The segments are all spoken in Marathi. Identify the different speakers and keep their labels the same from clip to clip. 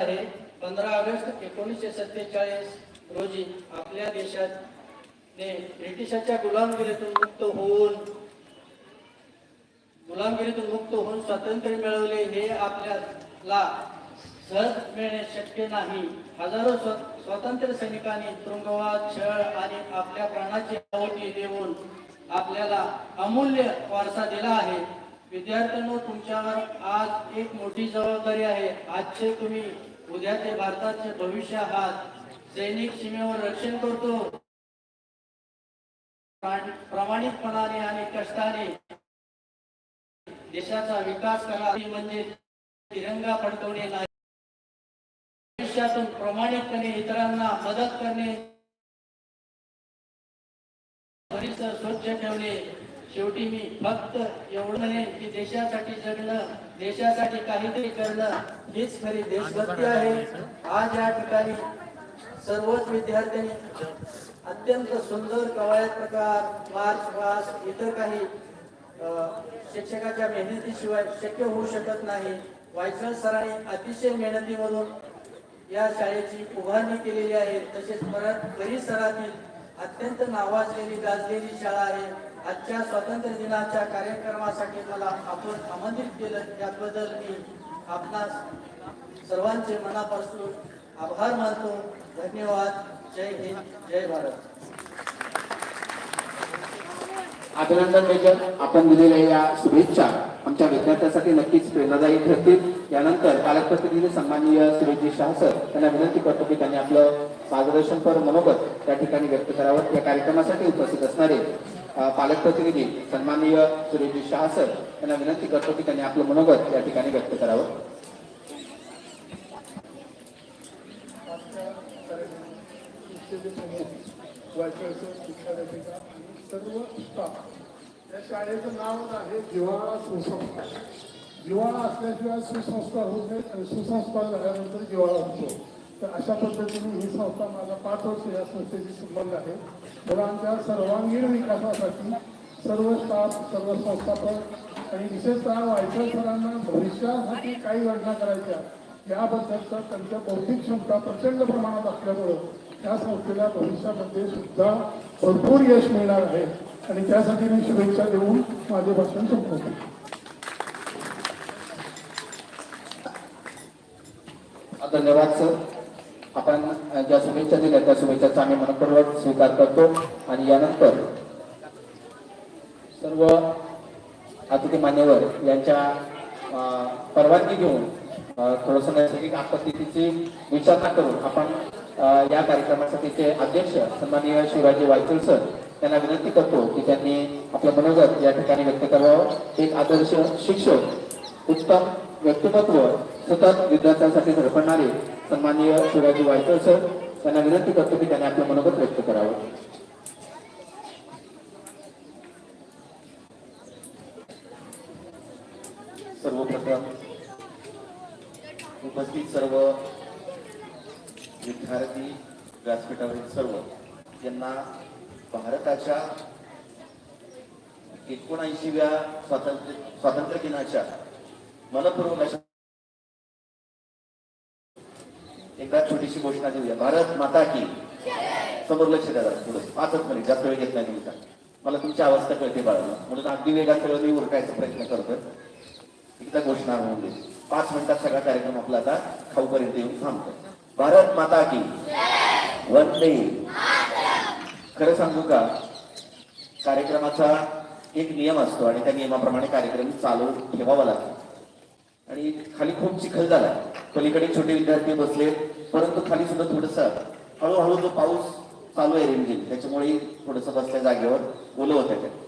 Speaker 1: आहे पंधरा ऑगस्ट एकोणीसशे सत्तेचाळीस रोजी आपल्या देशाने ब्रिटिशाच्या गुलामगिरीतून मुक्त होऊन गुलामगिरीतून मुक्त होऊन स्वातंत्र्य मिळवले हे आपल्याला सहज मिळणे शक्य नाही. हजारो स्वातंत्र्य सैनिकांनी तुरुंगवाद छळ आणि आपल्या प्राणाची आहुती देऊन आपल्याला अमूल्य वारसा दिला आहे. विद्यार्थ्यांनो तुमच्यावर आज एक मोठी जबाबदारी आहे. आजचे तुम्ही उद्या ते भारताचे भविष्य आहात सैनिक सीमेवर रक्षण करतो. प्रामाणिकपणाने आणि कष्टाने देशाचा विकास करा. म्हणजे तिरंगा फडकवणे नाही. भविष्यातून प्रामाणिकपणे इतरांना मदत करणे. परिसर स्वच्छ ठेवणे. शेवटी मी फक्त एवढं म्हणेन की देशासाठी जगणं देशासाठी काहीतरी करणं हीच खरी देशभक्ती आहे. आज या ठिकाणी सर्वच विद्यार्थ्यांनी अत्यंत सुंदर कवायत प्रकार मार्च पास इतर काही शिक्षकाच्या मेहनतीशिवाय शक्य होऊ शकत नाही. वायचळ सरांनी अतिशय मेहनतीमधून या शाळेची उभारणी केलेली आहे. तसेच परत परिसरातील अत्यंत नावाजलेली गाजलेली शाळा आहे. आजच्या स्वातंत्र्य दिनाच्या कार्यक्रमासाठी मला आपण आमंत्रित केलं. त्याबद्दल मी आपणास सर्वांचे मनापासून आभार मानतो. धन्यवाद. जय हिंद. जय भारत.
Speaker 2: अभिनंदन मेजर. आपण दिलेल्या या शुभेच्छा आमच्या विद्यार्थ्यांसाठी नक्कीच प्रेरणादायी ठरतील. यानंतर पालकप्रतिनिधी सन्माननीय सुरेशजी शाह सर त्यांना विनंती करतो की त्यांनी आपलं मार्गदर्शनपर मनोगत त्या ठिकाणी व्यक्त करावं. या कार्यक्रमासाठी उपस्थित असणारे पालकप्रतिनिधी सन्माननीय सुरेशजी शाह सर त्यांना विनंती करतो की त्यांनी आपलं मनोगत या ठिकाणी व्यक्त करावं.
Speaker 3: सर्व या शाळेचं नाव आहे जिव्हाळा सुसंस्कार. जिवाळा असल्याशिवाय सुसंस्कार होत नाही आणि सुसंस्कार झाल्यानंतर जिवाळा होतो. तर अशा पद्धतीने ही संस्था माझा पाच वर्ष या संस्थेशी संबंध आहे. मुलांच्या सर्वांगीण विकासासाठी सर्व स्टाफ सर्व संस्थापक आणि विशेषतः वायकळ सरांना भविष्यासाठी काही योजना करायच्या याबद्दलचा त्यांच्या बौद्धिक क्षमता प्रचंड प्रमाणात असल्यामुळं त्या संस्थेला भविष्यामध्ये सुद्धा भरपूर यश मिळणार आहे. आणि त्यासाठी मी शुभेच्छा देऊन माझे भाषण संपवतो.
Speaker 2: धन्यवाद सर. आपण ज्या शुभेच्छा दिल्या त्या शुभेच्छाचा आम्ही मनपूर्वक स्वीकार करतो. आणि यानंतर सर्व अतिथी मान्यवर यांच्या परवानगी घेऊन थोडस थोडंसं नैसर्गिक आपत्तीची विचारणा करून आपण या या कार्यक्रमासाठीचे अध्यक्ष सन्माननीय शिवाजी वायचल सर त्यांना विनंती करतो की त्यांनी आपलं मनोगत या ठिकाणी व्यक्त करावं. एक आदर्श शिक्षक उत्तम व्यक्तिमत्व सतत विद्यार्थ्यांसाठी झडपणारे सन्माननीय शिवाजी वायकर सर त्यांना विनंती करतो की त्यांनी आपलं मनोगत व्यक्त करावं.
Speaker 4: सर्वप्रथम उपस्थित सर्व विद्यार्थी व्यासपीठावरील सर्व यांना भारताच्या एकोणऐंशीव्या स्वातंत्र्य स्वातंत्र्य दिनाच्या मनपूर्वक अशा एकदा छोटीशी घोषणा देऊया. भारत माता की. समोर लक्ष द्या पुढे. पाचच मिनिट. जास्त वेळ घेत नाही तुमचा मला तुमची अवस्था कळते बाळांनो म्हणून अगदी वेगात सगळं मी उरकायचा प्रयत्न करतोय. एकदा घोषणा होऊन दे. पाच मिनिटात सगळा कार्यक्रम आपला आता खाऊपर्यंत येऊन थांबतो भारत माता की. वंदे. खरं सांगू का? कार्यक्रमाचा एक नियम असतो आणि त्या नियमाप्रमाणे कार्यक्रम चालू ठेवावा लागतो. आणि खाली खूप चिखल झाला पलीकडे छोटे विद्यार्थी बसले परंतु खाली सुद्धा थोडस हळूहळू जो पाऊस चालू आहे रिमझिम त्याच्यामुळे थोडस बसल्या जागेवर बोलवत होतं त्याच्यात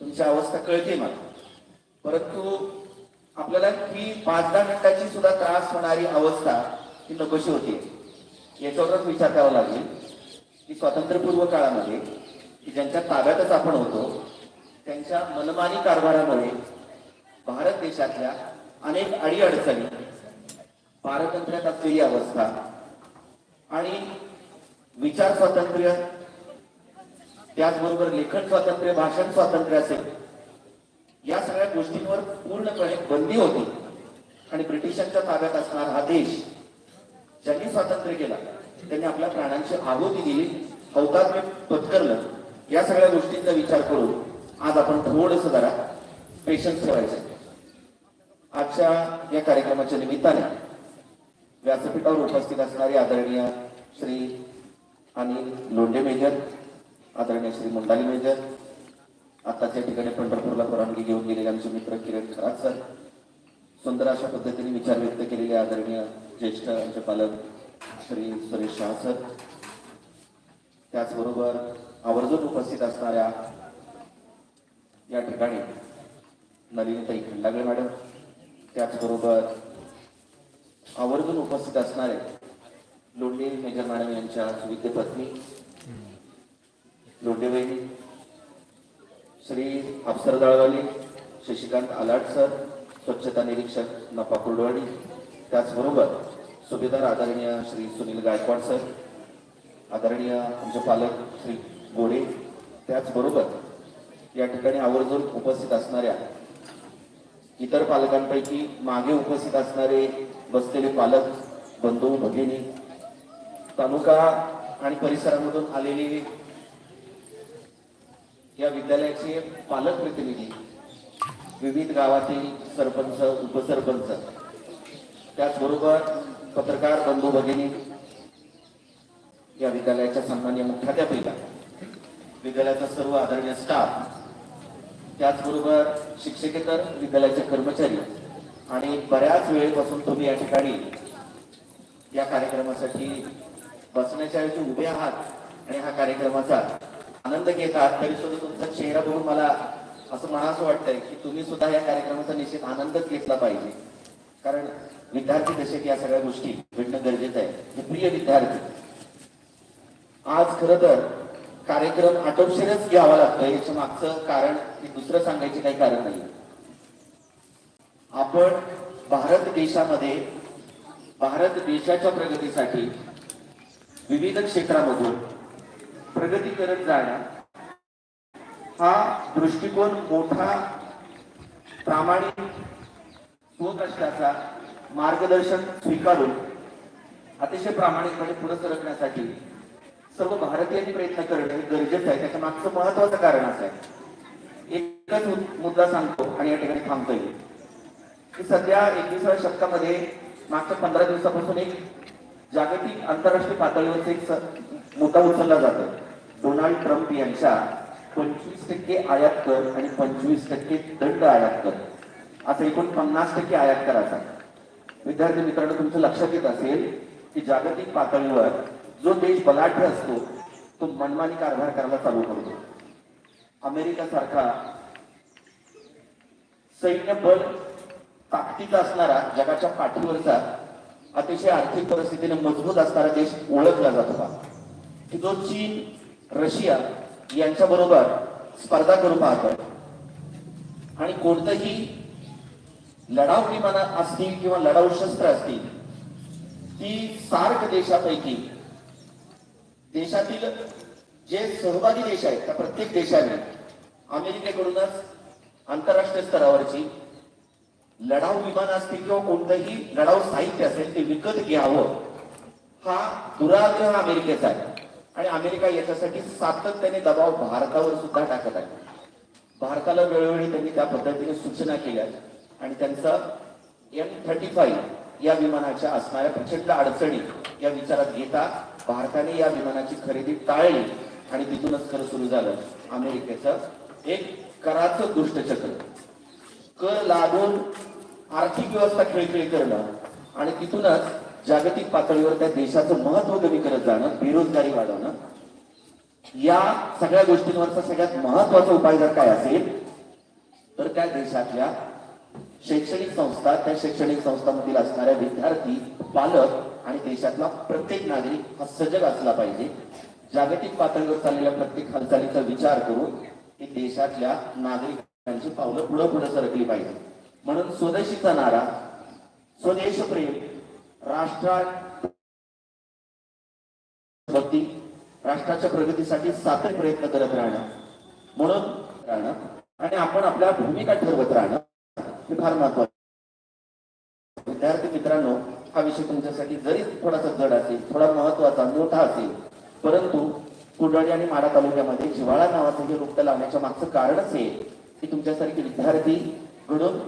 Speaker 4: तुमची अवस्था कळते मला. परंतु आपल्याला ही पाच दहा मिनिटाची सुद्धा त्रास होणारी अवस्था ही नकोशी होती याच्यावरच विचार करावा लागेल. की स्वातंत्र्यपूर्व काळामध्ये की ज्यांच्या ताब्यातच आपण होतो त्यांच्या मनमानी कारभारामुळे भारत देशातल्या अनेक अडीअडचणी. पारतंत्र्यात असलेली अवस्था. आणि विचार स्वातंत्र्य त्याचबरोबर लेखन स्वातंत्र्य भाषण स्वातंत्र्य असेल या सगळ्या गोष्टींवर पूर्णपणे बंदी होती. आणि ब्रिटिशांच्या ताब्यात असणारा हा देश ज्यांनी स्वातंत्र्य केला त्यांनी आपल्या प्राणांची आहुती दिली हौतात्म्य पत्करलं या सगळ्या गोष्टींचा विचार करून आज आपण थोडस जरा पेशन्स ठेवायचं. आजच्या या कार्यक्रमाच्या निमित्ताने व्यासपीठावर उपस्थित असणारे आदरणीय श्री अनिल लोंढे मेजर आदरणीय श्री मुंडाली मेजर आताच या ठिकाणी पंढरपूरला परवानगी घेऊन गेलेले आमचे मित्र किरण खरात सर सुंदर अशा पद्धतीने विचार व्यक्त केलेले आदरणीय ज्येष्ठ आमचे पालक श्री सुरेश शहा सर त्याचबरोबर आवर्जून उपस्थित असणाऱ्या या ठिकाणी नलिनीताई खंडागळे मॅडम त्याचबरोबर आवर्जून उपस्थित असणारे लोंढे मेजर मॅडम यांच्या विद्य पत्नी लोंढेवहिनी श्री अफसर दळवाली शशिकांत आलाट सर स्वच्छता निरीक्षक नपा कुर्डवाडी त्याचबरोबर सुभेदार आदरणीय श्री सुनील गायकवाड सर आदरणीय आमचे पालक श्री गोडे त्याचबरोबर या ठिकाणी आवर्जून उपस्थित असणाऱ्या इतर पालकांपैकी मागे उपस्थित असणारे बसलेले पालक बंधू भगिनी तालुका आणि परिसरामधून आलेले या विद्यालयाचे पालक प्रतिनिधी विविध गावातील सरपंच उपसरपंच त्याचबरोबर पत्रकार बंधू भगिनी या विद्यालयाच्या सन्मान्य मुख्याध्यापिका विद्यालयाचा सर्व आदरणीय स्टाफ त्याचबरोबर शिक्षकेतर विद्यालयाचे कर्मचारी. आणि बऱ्याच वेळेपासून तुम्ही या ठिकाणी या कार्यक्रमासाठी बसण्याच्या ऐवजी उभे आहात आणि हा कार्यक्रमाचा आनंद घेत आहात तरी सुद्धा तुमचा चेहरा बघून मला असं म्हणावं वाटतंय की तुम्ही सुद्धा या कार्यक्रमाचा निश्चित आनंदच घेतला पाहिजे. कारण विद्यार्थी दशेत या सगळ्या गोष्टी भेटणं गरजेचं आहे. हे प्रिय विद्यार्थी आज खर तर कार्यक्रम आटोपशीरच घ्यावा लागतो याचं मागचं कारण दुसरं सांगायचं काही कारण नाही. आपण भारत देशामध्ये भारत देशाच्या प्रगतीसाठी विविध क्षेत्रामधून प्रगती करत जाणं हा दृष्टिकोन मोठा प्रामाणिक होत असल्याचा मार्गदर्शन स्वीकारून अतिशय प्रामाणिकपणे पुढे सरकण्यासाठी सर्व भारतीयांनी प्रयत्न करणं हे गरजेचं आहे. त्याच्या मागचं महत्वाचं कारण असं आहे. एकच मुद्दा सांगतो आणि या ठिकाणी थांबतो येईल की सध्या एकविसाव्या शतकामध्ये मागच्या पंधरा दिवसापासून एक जागतिक आंतरराष्ट्रीय पातळीवरचा एक मुद्दा उचलला जातो डोनाल्ड ट्रम्प यांच्या पंचवीस टक्के आयात कर आणि पंचवीस टक्के दंड आयात कर. असा एकूण पन्नास टक्के आयात करायचा. विद्यार्थी मित्रांनो तुमचं लक्षात येत असेल की जागतिक पातळीवर जो देश बलाढ्य असतो तो मनमानी कारभार करायला चालू करतो. अमेरिका सारखा सैन्य बल ताकदीचा असणारा जगाच्या पाठीवरचा अतिशय आर्थिक परिस्थितीने मजबूत असणारा देश ओळखला जातो होता की जो चीन रशिया यांच्या बरोबर स्पर्धा करू पाहतो आणि कोणतंही लढाऊ विमानं असतील किंवा लढाऊ शस्त्र असतील ती सार्क देशापैकी देशातील जे सहभागी देश आहेत त्या प्रत्येक देशाने अमेरिकेकडूनच आंतरराष्ट्रीय स्तरावरची लढाऊ विमान असतील किंवा कोणतंही लढाऊ साहित्य असेल ते विकत घ्यावं. हा दुराग्रह अमेरिकेचा आहे. आणि अमेरिका याच्यासाठी सातत्याने दबाव भारतावर सुद्धा टाकत आहे. भारताला वेळोवेळी त्यांनी त्या पद्धतीने सूचना केल्या. आणि त्यांचा एम थर्टी फाईव्ह या विमानाच्या असणाऱ्या प्रचंड अडचणी या विचारात घेता भारताने या विमानाची खरेदी टाळली आणि तिथूनच खरं सुरू झालं. अमेरिकेचं एक कराचं दुष्टचक्र. कर लागून आर्थिक व्यवस्था खेळखेळ करणं आणि तिथूनच जागतिक पातळीवर त्या देशाचं महत्त्व कमी करत जाणं बेरोजगारी वाढवणं. या सगळ्या गोष्टींवरचा सगळ्यात महत्त्वाचा उपाय जर काय असेल तर त्या देशातल्या शैक्षणिक संस्था त्या शैक्षणिक संस्थांमधील असणाऱ्या विद्यार्थी पालक आणि देशातला प्रत्येक नागरिक हा सजग असला पाहिजे. जागतिक पातळीवर चाललेल्या प्रत्येक हालचालीचा विचार करून ही देशातल्या नागरिकांची पावलं पुढे पुढे सरकली पाहिजे. म्हणून स्वदेशीचा नारा स्वदेश प्रेम राष्ट्रा भक्ती राष्ट्राच्या प्रगतीसाठी सातत्य प्रयत्न करत राहणं म्हणून राहणं आणि आपण आपल्या भूमिका ठरवत राहणं हे फार महत्वाचं विद्यार्थी मित्रांनो हा विषय तुमच्यासाठी जरी थोडासा जड असेल थोडा महत्त्वाचा मोठा असेल परंतु कुर्डवाडी आणि माडा तालुक्यामध्ये जिव्हाळा नावाचं हे रोपटं लावण्याच्या मागचं कारणच हे की तुमच्यासारखे विद्यार्थी घडून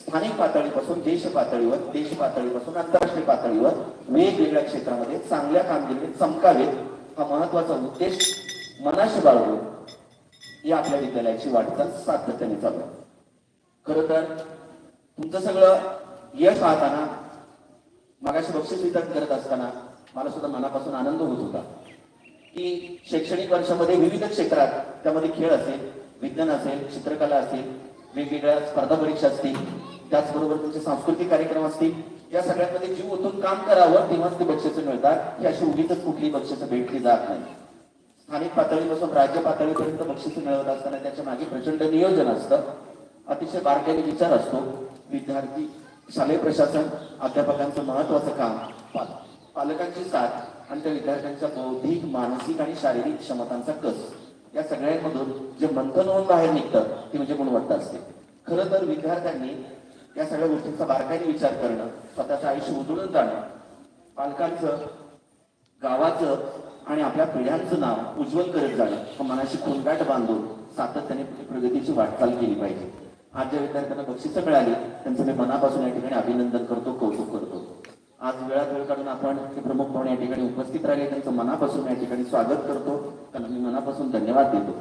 Speaker 4: स्थानिक पातळीपासून देश पातळीवर देश पातळीपासून आंतरराष्ट्रीय पातळीवर वेगवेगळ्या क्षेत्रामध्ये चांगल्या कामगिरीत चमकावेत हा महत्त्वाचा उद्देश मनाशी बाळगून या आपल्या विद्यालयाची वाटचाल सातत्याने चालू आहे. खरं तर तुमचं सगळं यश पाहताना मगाशी बक्षीस वितरण करत असताना मला सुद्धा मनापासून आनंद होत होता की शैक्षणिक वर्षामध्ये विविध क्षेत्रात त्यामध्ये खेळ असेल विज्ञान असेल चित्रकला असेल वेगवेगळ्या स्पर्धा परीक्षा असतील त्याचबरोबर तुमचे सांस्कृतिक कार्यक्रम असतील या सगळ्यांमध्ये जीव ओतून काम करावं तेव्हाच ते बक्षिस मिळतात. ही अशी उगीच कुठली बक्षिसं भेटली जात नाही. स्थानिक पातळीपासून राज्य पातळीपर्यंत बक्षीस मिळवत असताना त्याच्यामागे प्रचंड नियोजन असतं. अतिशय बारकाईने विचार असतो. विद्यार्थी शालेय प्रशासन अध्यापकांचं महत्वाचं काम पाल- पालकांची साथ आणि त्या विद्यार्थ्यांच्या बौद्धिक मानसिक आणि शारीरिक क्षमतांचा कस. या सगळ्यांमधून जे मंथन होऊन बाहेर निघतं ते म्हणजे गुणवत्ता असते. खरं तर विद्यार्थ्यांनी या सगळ्या गोष्टींचा बारकाईने विचार करणं स्वतःचं आयुष्य उजळून जाणं पालकांचं गावाचं आणि आपल्या पिढ्यांचं नाव उज्ज्वल करत जाणं मनाशी खोलगाट बांधून सातत्याने प्रगतीची वाटचाल केली पाहिजे. आज ज्या विद्यार्थ्यांना बक्षिसं मिळाली त्यांचं मी मनापासून या ठिकाणी अभिनंदन करतो कौतुक करतो. आज वेळात वेळ काढून आपण हे प्रमुख पाहुणे या ठिकाणी उपस्थित राहिले त्यांचं मनापासून या ठिकाणी स्वागत करतो त्यांना मी मनापासून धन्यवाद देतो.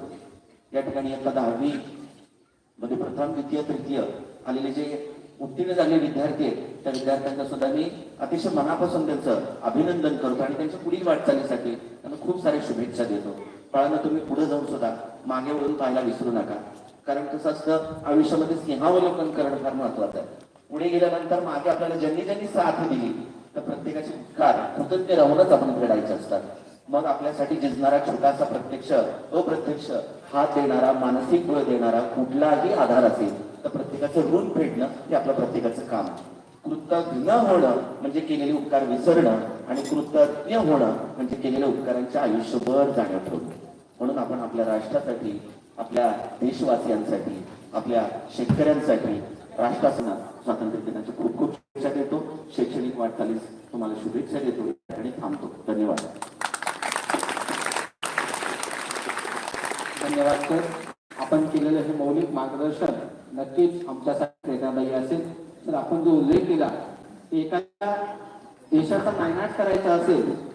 Speaker 4: या ठिकाणी आता दहावी मध्ये प्रथम द्वितीय तृतीय आलेले जे उत्तीर्ण झालेले विद्यार्थी आहेत त्या विद्यार्थ्यांना सुद्धा मी अतिशय मनापासून त्यांचं अभिनंदन करतो आणि त्यांच्या पुढील वाटचालीसाठी त्यांना खूप साऱ्या शुभेच्छा देतो. बाळांना तुम्ही पुढे जाऊन सुद्धा मागे वळून पाहायला विसरू नका. कारण कसं असतं आयुष्यामध्ये सिंहावलोकन करणं फार महत्वाचं आहे. पुढे गेल्यानंतर मागे आपल्याला ज्यांनी ज्यांनी साथ दिली तर प्रत्येकाचे उपकार कृतज्ञ राहूनच आपण फेडायचे असतात. मग आपल्यासाठी झिजणारा छोटासा प्रत्यक्ष अप्रत्यक्ष हात देणारा मानसिक बळ देणारा कुठलाही आधार असेल तर प्रत्येकाचं ऋण फेडणं हे आपलं प्रत्येकाचं काम कृतज्ञ होणं म्हणजे केलेले उपकार विसरणं आणि कृतज्ञ होणं म्हणजे केलेल्या उपकारांच्या आयुष्यभर जाणीव ठेवणं. म्हणून आपण आपल्या राष्ट्रासाठी आपल्या देशवासियांसाठी आपल्या शेतकऱ्यांसाठी राष्ट्रासना स्वातंत्र्य दिनाची खूप खूप शुभेच्छा देतो. शैक्षणिक वाटचालीस तुम्हाला शुभेच्छा देतो. आणि थांबतो. धन्यवाद.
Speaker 2: धन्यवाद सर. आपण केलेलं हे मौलिक मार्गदर्शन नक्कीच आमच्यासाठी प्रेरणादायी असेल. तर आपण जो उल्लेख केला की एखाद्या देशाचा नायनाट करायचा असेल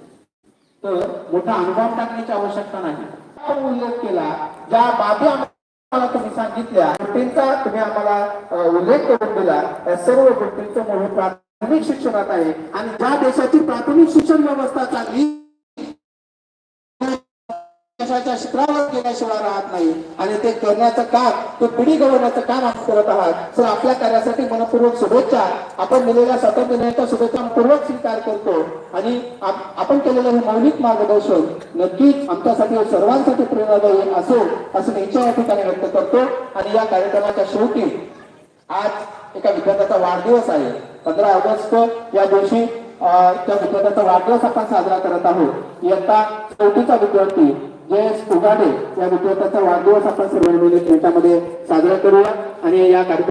Speaker 2: तर मोठा अनुभव टाकण्याची आवश्यकता नाही. आपण उल्लेख केला ज्या बाबी आम्हाला तुम्ही सांगितल्या गोष्टींचा तुम्ही आम्हाला उल्लेख करून दिला या सर्व गोष्टींचं मूळ प्राथमिक शिक्षणात आहे. आणि ज्या देशाची प्राथमिक शिक्षण व्यवस्था चांगली देशाच्या शिखरावर गेल्याशिवाय राहत नाही. आणि ते करण्याचं काम ते पिढी घडवण्याचं काम आपण करत आहात. सर आपल्या कार्यासाठी मनपूर्वक शुभेच्छा. आपण दिलेल्या स्वातंत्र्य दिनाच्या शुभेच्छा पूर्वक स्वीकार करतो. आणि आपण केलेलं हे मौलिक मार्गदर्शन नक्कीच आमच्यासाठी सर्वांसाठी प्रेरणादायी असो असं मी इच्छा या ठिकाणी व्यक्त करतो. आणि या कार्यक्रमाच्या शेवटी आज एका विद्यार्थ्याचा वाढदिवस आहे. पंधरा ऑगस्ट या दिवशी त्या विद्यार्थ्याचा वाढदिवस आपण साजरा करत आहोत. इयत्ता चौथीचा विद्यार्थी जयेश उगाडे या विद्यार्थ्याचा वाढदिवस आपण सर्व मिनिटामध्ये साजरा करूया आणि या कार्यक्रम